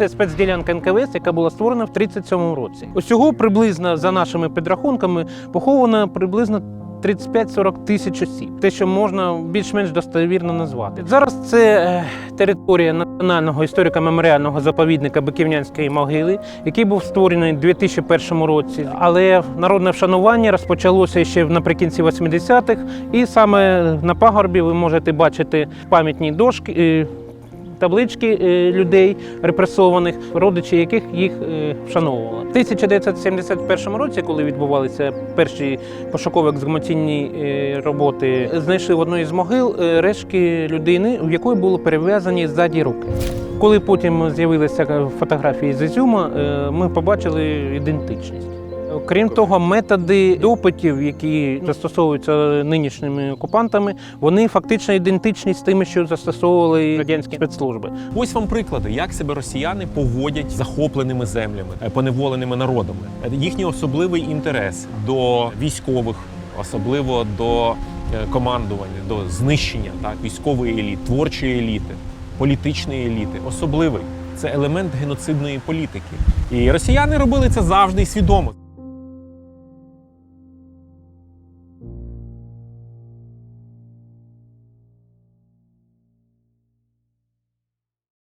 Це спецділянка НКВС, яка була створена в 37-му році. Усього приблизно за нашими підрахунками поховано приблизно 35-40 тисяч осіб, те, що можна більш-менш достовірно назвати. Зараз це е, територія національного історико-меморіального заповідника Биківнянської могили, який був створений у 2001 році. Але народне вшанування розпочалося ще наприкінці 80-х, і саме на пагорбі ви можете бачити пам'ятні дошки. Таблички е, людей репресованих, родичі яких їх е, вшановували. В 1971 році, коли відбувалися перші пошуково-ексгумаційні е, роботи, знайшли в одній з могил рештки людини, у якої були перев'язані ззаді руки. Коли потім з'явилися фотографії з Ізюма, ми побачили ідентичність. Крім того, методи допитів, які застосовуються нинішніми окупантами, вони фактично ідентичні з тими, що застосовували радянські спецслужби. Ось вам приклади, як себе росіяни поводять з захопленими землями, е, поневоленими народами. Е, Їхній особливий інтерес до військових, особливо до е, командування, до знищення так, військової еліти, творчої еліти, політичної еліти, особливий. Це елемент геноцидної політики. І росіяни робили це завжди і свідомо.